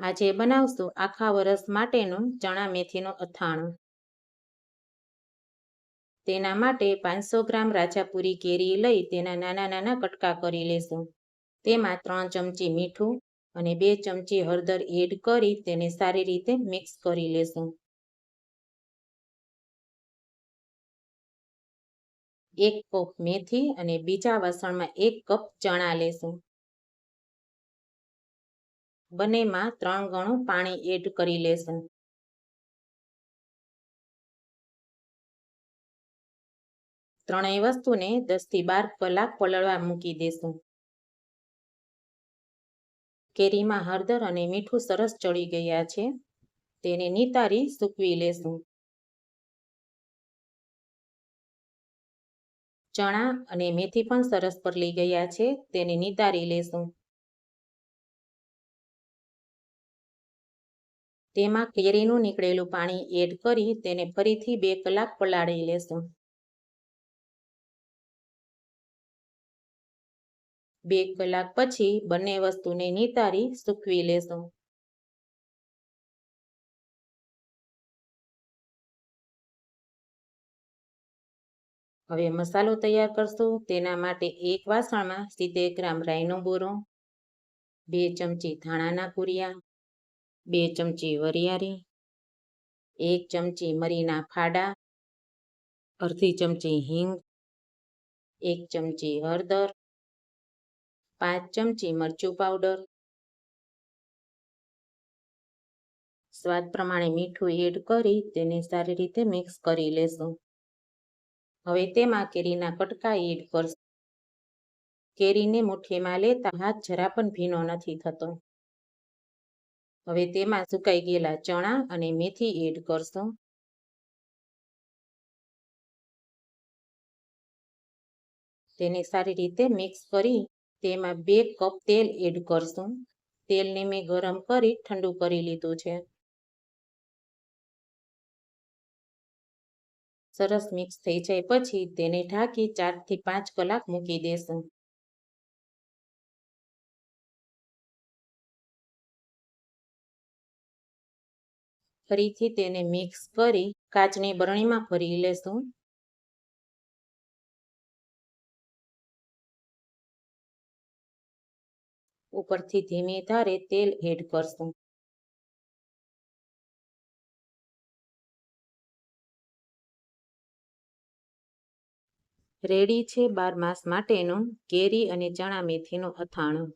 આજે બનાવશું આખા વરસ માટેનું ચણા મેથીનું અથાણું. તેના માટે પાંચસો ગ્રામ રાજાપુરી કેરી લઈ તેના નાના નાના કટકા કરી લેશું. તેમાં ત્રણ ચમચી મીઠું અને બે ચમચી હળદર એડ કરી તેને સારી રીતે મિક્સ કરી લેશું. એક કપ મેથી અને બીજા વાસણમાં એક કપ ચણા લેશું. બંનેમાં ત્રણ ગણું પાણી એડ કરી લેશું. ત્રણેય વસ્તુને દસથી બાર કલાક પલળવા મૂકી દેશું. કેરીમાં હળદર અને મીઠું સરસ ચડી ગયા છે. તેને નિતારી સૂકવી લેશું. ચણા અને મેથી પણ સરસ પરલી ગયા છે. તેને નિતારી લેશું. તેમાં કેરીનું નીકળેલું પાણી એડ કરી તેને ફરીથી બે કલાક પલાળી લેશું. બે કલાક પછી બંને વસ્તુને નિતારી સૂકવી લેશું. હવે મસાલો તૈયાર કરશું. તેના માટે એક વાસણમાં સિત્તેર ગ્રામ રાઈનો બોરો, બે ચમચી ધાણાના કુરિયા બે ચમચી વરિયાળી, એક ચમચી મરીના ફાડા, અડધી ચમચી હિંગ, એક ચમચી હળદર, પાંચ ચમચી મરચું પાવડર. સ્વાદ પ્રમાણે મીઠું એડ કરી તેને સારી રીતે મિક્સ કરી લેશું. હવે તેમાં કેરીના કટકા એડ કરશું. કેરીને મુઠ્ઠીમાં લેતા હાથ જરા પણ ભીનો નથી થતો. હવે તેમાં સુકાઈ ગયેલા ચણા અને મેથી એડ કરશું. તેને સારી રીતે મિક્સ કરી તેમાં બે કપ તેલ એડ કરશું. તેલને મેં ગરમ કરી ઠંડુ કરી લીધું છે. સરસ મિક્સ થઈ જાય પછી તેને ઢાંકી ચારથી પાંચ કલાક મૂકી દેશું. ફરીથી તેને મિક્સ કરી કાચની બરણીમાં ભરી લેશું. ઉપરથી ધીમી ધારે તેલ એડ કરશું. રેડી છે બાર માસ માટેનું કેરી અને ચણા મેથીનું અથાણું.